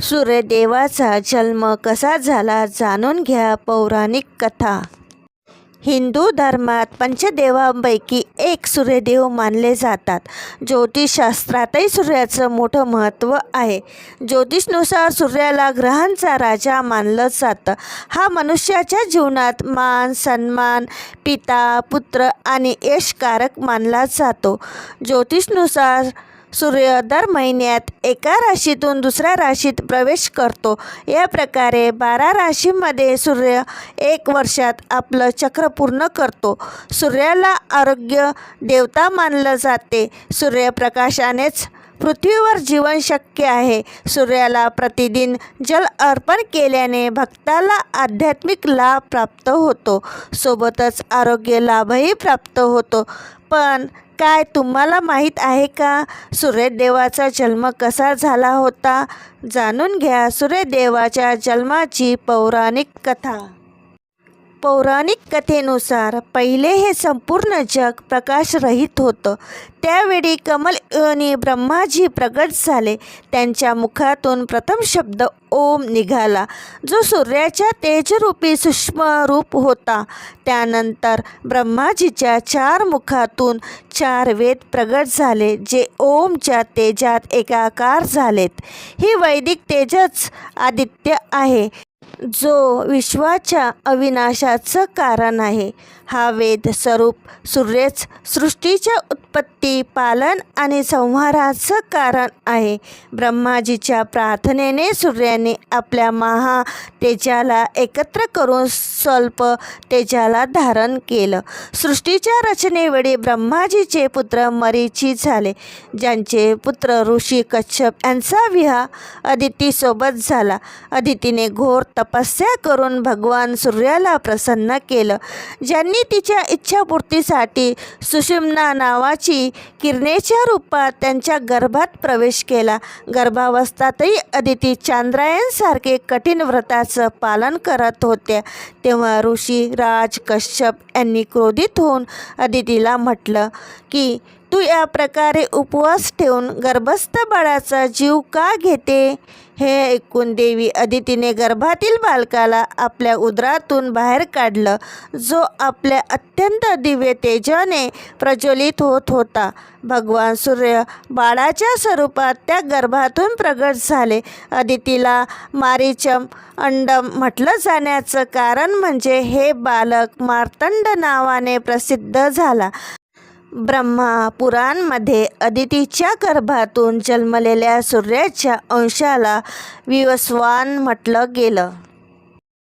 सूर्यदेवाचा जन्म कसा झाला जाणून घ्या पौराणिक कथा. हिंदू धर्मात पंचदेवांपैकी एक सूर्यदेव मानले जातात. ज्योतिषशास्त्रातही सूर्याचं मोठं महत्त्व आहे. ज्योतिषनुसार सूर्याला ग्रहांचा राजा मानलं जातं. हा मनुष्याच्या जीवनात मान सन्मान पिता पुत्र आणि यशकारक मानला जातो. ज्योतिषनुसार सूर्य दर महिन्यात एका राशीतून दुसऱ्या राशीत प्रवेश करतो. या प्रकारे बारा राशीमध्ये सूर्य एक वर्षात आपलं चक्र पूर्ण करतो. सूर्याला आरोग्य देवता मानलं जाते. सूर्यप्रकाशानेच पृथ्वीवर जीवन शक्य आहे. सूर्याला प्रतिदिन जल अर्पण केल्याने भक्ताला आध्यात्मिक लाभ प्राप्त होतो. सोबतच आरोग्य लाभही प्राप्त होतो. पण काय तुम्हाला माहीत आहे का? सूर्यदेवाचा जन्म कसा झाला होता? जाणून घ्या सूर्यदेवाच्या जन्माची पौराणिक कथा. पौराणिक कथेनुसार पहिले हे संपूर्ण जग प्रकाशरहित होतं. त्यावेळी कमल योनी ब्रह्माजी प्रगट झाले. त्यांच्या मुखातून प्रथम शब्द ओम निघाला जो सूर्याच्या तेजरूपी सूक्ष्म रूप होता. त्यानंतर ब्रह्माजीच्या चार मुखातून चार वेद प्रगट झाले जे ओमच्या तेजात एकाकार झालेत. ही वैदिक तेजच आदित्य आहे. जो विश्वाच्या अविनाशाचं कारण आहे. हा वेद स्वरूप सूर्यच सृष्टीच्या उत्पत्ती पालन आणि संहाराचं कारण आहे. ब्रह्माजीच्या प्रार्थनेने सूर्याने आपल्या महा तेजाला एकत्र करून स्वल्प तेजाला धारण केलं. सृष्टीच्या रचनेवेळी ब्रह्माजीचे पुत्र मरीची झाले ज्यांचे पुत्र ऋषी कच्छप यांचा विवाह अदितीसोबत झाला. अदितीने घोर तप तपस्या करून भगवान सूर्याला प्रसन्न केलं. ज्यांनी तिच्या इच्छापूर्तीसाठी सुषुम्ना नावाची किरणेच्या रूपात त्यांच्या गर्भात प्रवेश केला. गर्भावस्थातही अदिती चांद्रायणसारखे कठीण व्रताचं पालन करत होत्या. तेव्हा ऋषी राज कश्यप यांनी क्रोधित होऊन अदितीला म्हटलं की तू या प्रकारे उपवास ठेवून गर्भस्थ बाळाचा जीव का घेते? हे ऐकून देवी अदितीने गर्भातील बालकाला आपल्या उदरातून बाहेर काढलं. जो आपल्या अत्यंत दिव्य तेजाने प्रज्वलित होत होता. भगवान सूर्य बाळाच्या स्वरूपात त्या गर्भातून प्रगट झाले. अदितीला मारीचम अंडम म्हटलं जाण्याचं कारण म्हणजे हे बालक मार्तंड नावाने प्रसिद्ध झाला. ब्रह्मा पुराणमध्ये अदितीच्या गर्भातून जन्मलेल्या सूर्याच्या अंशाला विवस्वान म्हटलं गेलं.